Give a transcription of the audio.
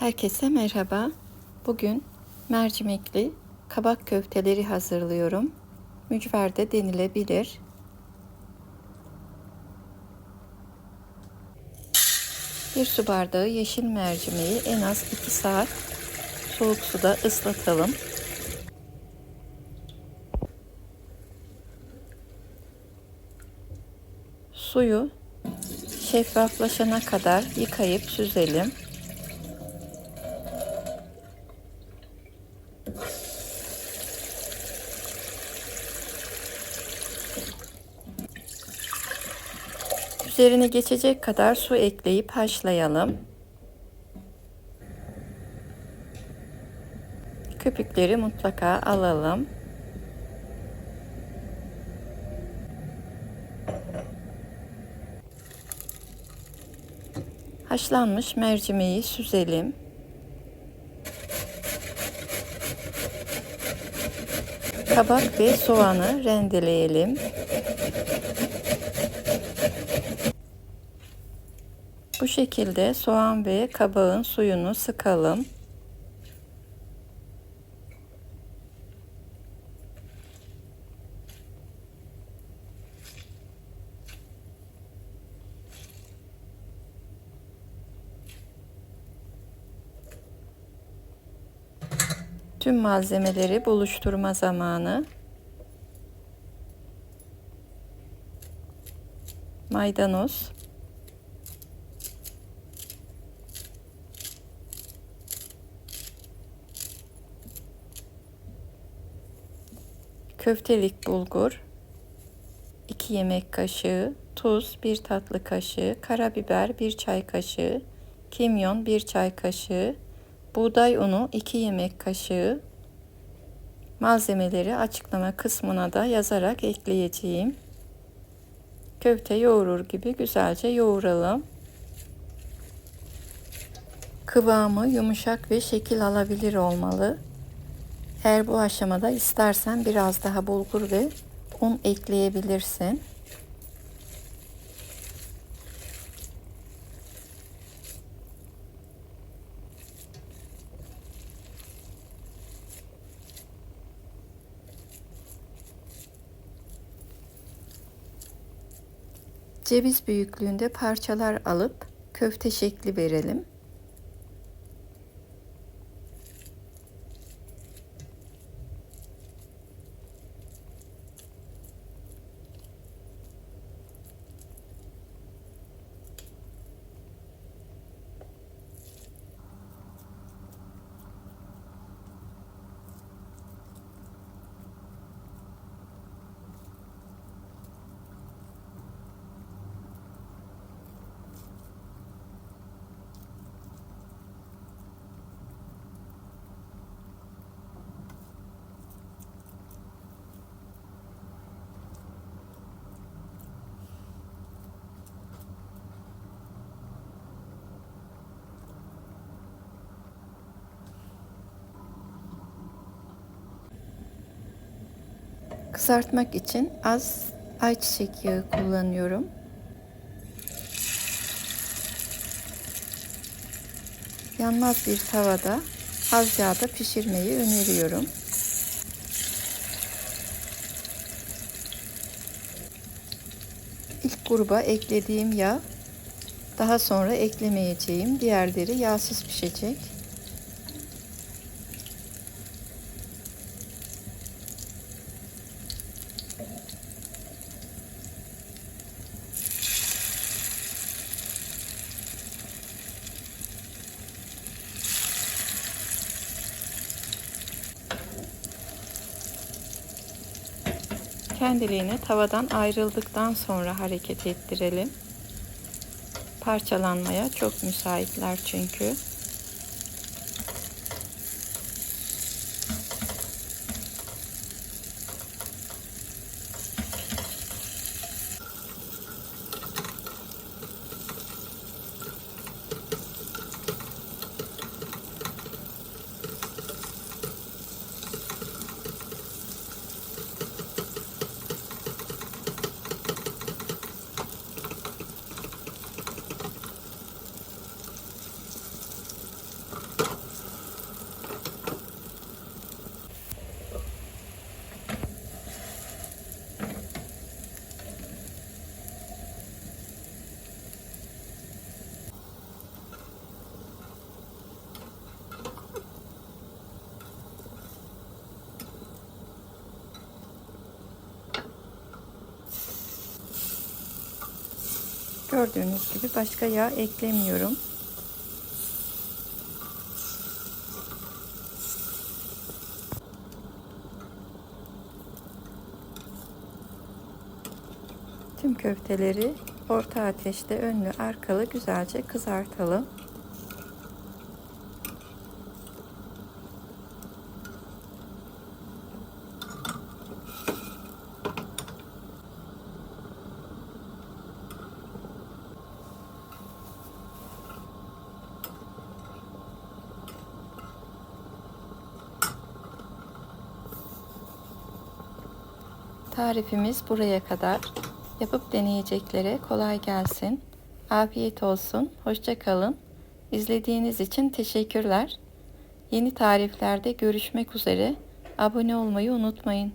Herkese merhaba. Bugün mercimekli kabak köfteleri hazırlıyorum. Mücverde denilebilir. Bir su bardağı yeşil mercimeği en az 2 saat soğuk suda ıslatalım. Suyu şeffaflaşana kadar yıkayıp süzelim. Üzerine geçecek kadar su ekleyip haşlayalım. Köpükleri mutlaka alalım. Haşlanmış mercimeği süzelim. Kabak ve soğanı rendeleyelim. Bu şekilde soğan ve kabağın suyunu sıkalım. Tüm malzemeleri buluşturma zamanı. Maydanoz, köftelik bulgur, 2 yemek kaşığı, tuz 1 tatlı kaşığı, karabiber 1 çay kaşığı, kimyon 1 çay kaşığı, buğday unu 2 yemek kaşığı. Malzemeleri açıklama kısmına da yazarak ekleyeceğim. Köfte yoğurur gibi güzelce yoğuralım. Kıvamı yumuşak ve şekil alabilir olmalı. Eğer bu aşamada istersen biraz daha bulgur ve un ekleyebilirsin. Ceviz büyüklüğünde parçalar alıp köfte şekli verelim. Kızartmak için az ayçiçek yağı kullanıyorum. Yanmaz bir tavada az yağda pişirmeyi öneriyorum. İlk gruba eklediğim yağ daha sonra eklemeyeceğim. Diğerleri yağsız pişecek. Kendiliğine tavadan ayrıldıktan sonra hareket ettirelim. Parçalanmaya çok müsaitler çünkü. Gördüğünüz gibi başka yağ eklemiyorum. Tüm köfteleri orta ateşte önlü arkalı güzelce kızartalım. Tarifimiz buraya kadar. Yapıp deneyeceklere kolay gelsin. Afiyet olsun. Hoşça kalın. İzlediğiniz için teşekkürler. Yeni tariflerde görüşmek üzere. Abone olmayı unutmayın.